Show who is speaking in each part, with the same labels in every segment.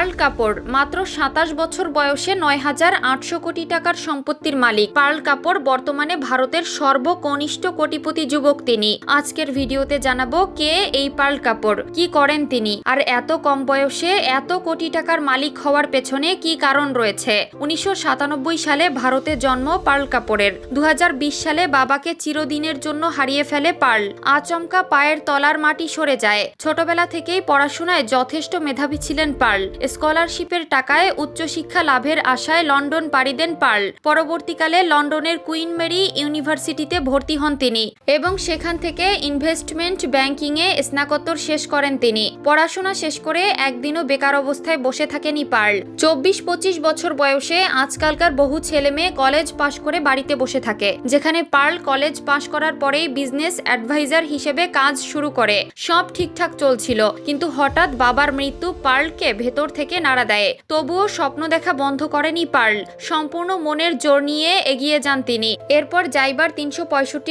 Speaker 1: Pearl কাপড়। মাত্র সাতাশ বছর বয়সে নয় হাজার আটশো কোটি টাকার সম্পত্তির মালিক। পার্ল কাপড় বর্তমানে ভারতের সর্বকনিষ্ঠ কোটিপতি যুবক তিনি। আজকের ভিডিওতে জানাব কে এই পার্ল কাপড়, কি করেন তিনি, আর এত কম বয়সে এত কোটি টাকার মালিক হওয়ার পেছনে কি কারণ রয়েছে? উনিশশো সাতানব্বই সালে ভারতে জন্ম পার্ল কাপড়ের। দু হাজার বিশ সালে বাবাকে চিরদিনের জন্য হারিয়ে ফেলে পার্ল। আচমকা পায়ের তলার মাটি সরে যায়। ছোটবেলা থেকেই পড়াশোনায় যথেষ্ট মেধাবী ছিলেন পার্ল। স্কলারশিপের টাকায় উচ্চশিক্ষা লাভের আশায় লন্ডন পাড়ি দেন পার্ল। পরবর্তীকালে লন্ডনের কুইন মেরি ইউনিভার্সিটিতে ভর্তি হন তিনি এবং সেখান থেকে ইনভেস্টমেন্ট ব্যাংকিংয়ে স্নাতকোত্তর শেষ করেন তিনি। পড়াশোনা শেষ করে একদিনও বেকার অবস্থায় বসে থাকেনি পার্ল। চব্বিশ পঁচিশ বছর বয়সে আজকালকার বহু ছেলে মেয়ে কলেজ পাশ করে বাড়িতে বসে থাকে, যেখানে পার্ল কলেজ পাশ করার পরেই বিজনেস অ্যাডভাইজার হিসেবে কাজ শুরু করে। সব ঠিকঠাক চলছিল, কিন্তু হঠাৎ বাবার মৃত্যু পার্লকে ভেতর থেকে নাড়া দেয়। তবুও স্বপ্ন দেখা বন্ধ করেনি পার্ল। সম্পূর্ণ মনের জোর নিয়ে এগিয়ে যান তিনি। এরপর জাইবার তিনশো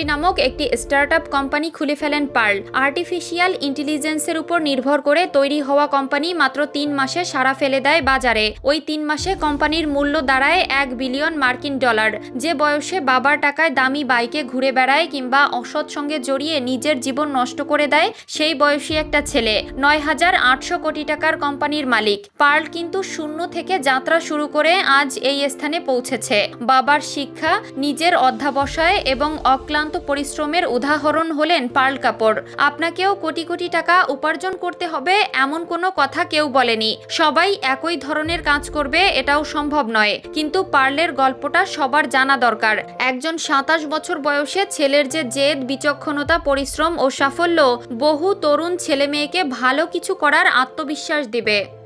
Speaker 1: নামক একটি স্টার্ট কোম্পানি খুলে ফেলেন পার্ল। আর্টিফিশিয়াল ইন্টেলিজেন্সের উপর নির্ভর করে তৈরি হওয়া কোম্পানি মাত্র তিন মাসে সারা ফেলে দেয় বাজারে। ওই তিন মাসে কোম্পানির মূল্য দাঁড়ায় এক বিলিয়ন মার্কিন ডলার। যে বয়সে বাবার টাকায় দামি বাইকে ঘুরে বেড়ায় কিংবা অসৎ সঙ্গে জড়িয়ে নিজের জীবন নষ্ট করে দেয়, সেই বয়সী একটা ছেলে। নয় হাজার আটশো কোটি টাকার কোম্পানির মালিক। পার্ল কিন্তু শূন্য থেকে যাত্রা শুরু করে আজ এই স্থানে পৌঁছেছে। বাবার শিক্ষা, নিজের অধ্যাবসায় এবং অক্লান্ত পরিশ্রমের উদাহরণ হলেন পার্ল কাপড় আপনাকেও কোটি কোটি টাকা উপার্জন করতে হবে এমন কোনো কথা কেউ বলেনি। সবাই একই ধরনের কাজ করবে এটাও সম্ভব নয়। কিন্তু পার্লের গল্পটা সবার জানা দরকার। একজন সাতাশ বছর বয়সে ছেলের যে জেদ, বিচক্ষণতা, পরিশ্রম ও সাফল্য, বহু তরুণ ছেলে মেয়েকে ভালো কিছু করার আত্মবিশ্বাস দিবে।